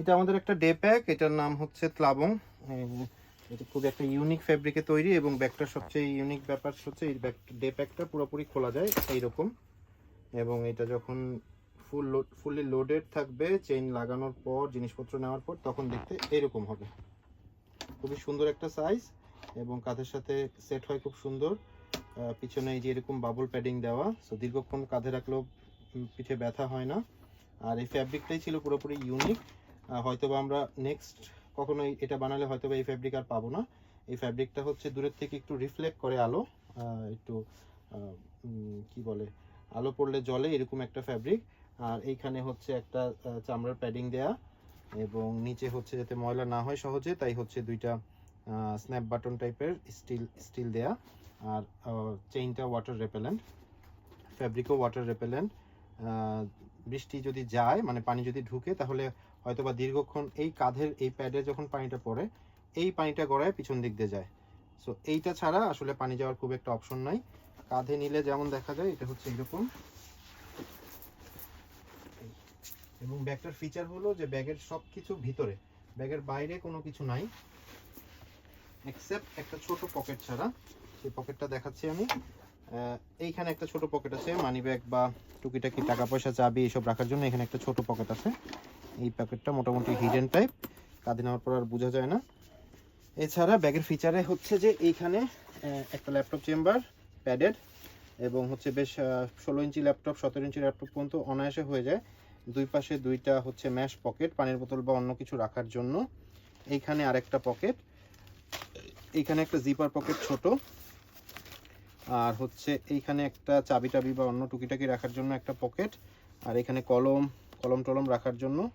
এটা আমাদের একটা ডে প্যাক এটার নাম হচ্ছে ত্লাবং এটা খুব একটা ইউনিক ফেব্রিকে তৈরি এবং ব্যাগটার সবচেয়ে ইউনিক ব্যাপার হচ্ছে এই ব্যাগ ডে প্যাকটা পুরোপুরি খোলা যায় এইরকম। এবং এটা যখন ফুল লোড ফুললি লোডেড থাকবে চেইন লাগানোর পর, জিনিসপত্র নেওয়ার পর, তখন দেখতে এরকম হবে। খুবই সুন্দর একটা সাইজ এবং কাঁধের সাথে সেট হয় খুব সুন্দর। পিছনে এই যে এরকম বাবল প্যাডিং দেওয়া সো দীর্ঘক্ষণ কাঁধে রাখলেও পিঠে ব্যথা হয় না। আর এই ফ্যাব্রিকটাই ছিল পুরোপুরি ইউনিক হয়তো বা আমরা নেক্সট কখনো এটা বানালে হয়তো বা এই ফ্যাব্রিক আর পাবো না। এই ফ্যাব্রিকটা হচ্ছে দূরের থেকে একটু রিফ্লেক্ট করে আলো একটু কি বলে, আলো পড়লে জলে এরকম একটা ফ্যাব্রিক আর এইখানে হচ্ছে একটা চামড়ার প্যাডিং দেয়া এবং নিচে হচ্ছে যাতে ময়লা না হয় সহজে, তাই হচ্ছে দুইটা স্ন্যাপ বাটন টাইপের স্টিল স্টিল দেয়া। আর চেইনটা ওয়াটার রেপেলেন্ট ফ্যাব্রিকও ওয়াটার রেপেলেন্ট বৃষ্টি যদি যায় মানে পানি যদি ঢুকে, তাহলে হয়তো বা দীর্ঘক্ষণ এই কাঁধের এই প্যাডে যখন পানিটা পড়ে, এই পানিটা গড়ায় পিছন দিক দিয়ে যায়। সো এইটা ছাড়া আসলে পানি যাওয়ার খুব একটা অপশন নাই। কাঁধে নিলে যেমন দেখা যায়, এটা হচ্ছে এরকম এবং ব্যাগটার ফিচার হলো যে ব্যাগের সব কিছু ভিতরে, ব্যাগের বাইরে কোনো কিছু নাই এক্সেপ্ট একটা ছোট পকেট ছাড়া। সেই পকেটটা দেখাচ্ছি আমি। এইখানে একটা ছোট পকেট আছে মানি ব্যাগ বা টুকিটাকি টাকা পয়সা চাবি এসব রাখার জন্য এখানে একটা ছোট পকেট আছে। এই পকেটটা মোটামুটি হিডেন টাইপ কাঁধে নেওয়ার পর আর বোঝা যায় না। এছাড়া ব্যাগের ফিচারে হচ্ছে যে এইখানে একটা ল্যাপটপ চেম্বার প্যাডেড এবং হচ্ছে বেশ ষোলো ইঞ্চি ল্যাপটপ সতেরো ইঞ্চি ল্যাপটপ পর্যন্ত অনায়াসে হয়ে যায়। দুই পাশে দুইটা হচ্ছে ম্যাশ পকেট পানির বোতল বা অন্য কিছু রাখার জন্য। এইখানে আরেকটা পকেট এইখানে একটা জিপার পকেট ছোট। আর হচ্ছে এইখানে একটা চাবি টাবি বা অন্য টুকিটাকি রাখার জন্য একটা পকেট, আর এখানে কলম কলম টলম রাখার জন্য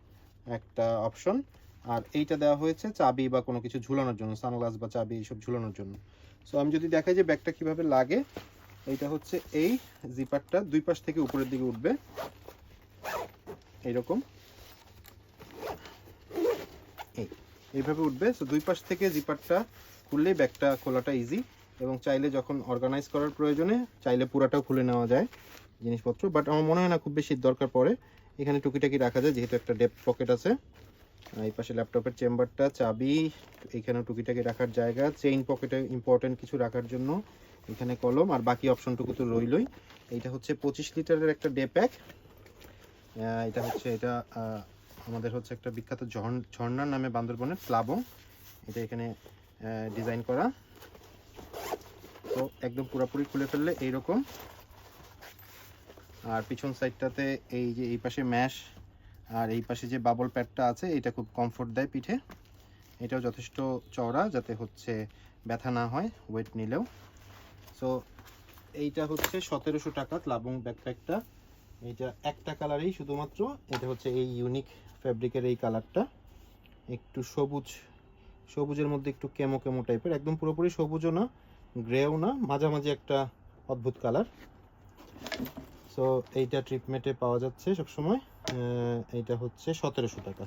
একটা অপশন। আর এইটা দেওয়া হয়েছে চাবি বা কোনো কিছু ঝুলানোর জন্য, সানগ্লাস বা চাবি এইসব ঝুলানোর জন্য। সো আমি যদি দেখাই যে ব্যাগটা কীভাবে লাগে, এইটা হচ্ছে এই জিপারটা দুই পাশ থেকে উপরের দিকে উঠবে। এইরকম। এই, এইভাবে উঠবে। সো দুই পাশ থেকে জিপারটা খুললেই ব্যাগটা খোলাটা ইজি এবং চাইলে যখন অর্গানাইজ করার প্রয়োজনে চাইলে পুরাটাও খুলে নেওয়া যায় জিনিসপত্র। বাট আমার মনে হয় না, খুব বেশি দরকার পড়ে। এখানে টুকিটাকি রাখা যায়, যেহেতু একটা ডেপ পকেট আছে। এই পাশে ল্যাপটপের চেম্বারটা চাবি এখানে টুকিটাকি রাখার জায়গা চেইন পকেটে ইম্পর্টেন্ট কিছু রাখার জন্য এখানে কলম, আর বাকি অপশনটুকু তো রইলই। এইটা হচ্ছে পঁচিশ লিটারের একটা ডে প্যাক এটা হচ্ছে, এটা আমাদের হচ্ছে একটা বিখ্যাত ঝর্ণ- ঝর্ণার নামে বান্দরবনের প্লাবং এটা এখানে ডিজাইন করা। তো একদম পুরোপুরি খুলে ফেললে এইরকম। আর পিছন সাইডটাতে এই যে এই পাশে ম্যাশ, আর এই পাশে যে বাবল প্যাডটা আছে, এটা খুব কমফোর্ট দেয় পিঠে। এটাও যথেষ্ট চওড়া যাতে হচ্ছে ব্যথা না হয় ওয়েট নিলেও। সো এইটা হচ্ছে সতেরোশো টাকা লাবং ব্যাকপ্যাকটা এইটা একটা কালারেই শুধুমাত্র। এটা হচ্ছে এই ইউনিক ফ্যাব্রিকের এই কালারটা একটু সবুজ, সবুজের মধ্যে একটু কেমো কেমো টাইপের একদম পুরোপুরি সবুজও না গ্রেও না, মাঝামাঝি একটা অদ্ভুত কালার। সো এইটা ট্রিটমেন্টে পাওয়া যাচ্ছে সবসময়। এইটা হচ্ছে সতেরোশো টাকা।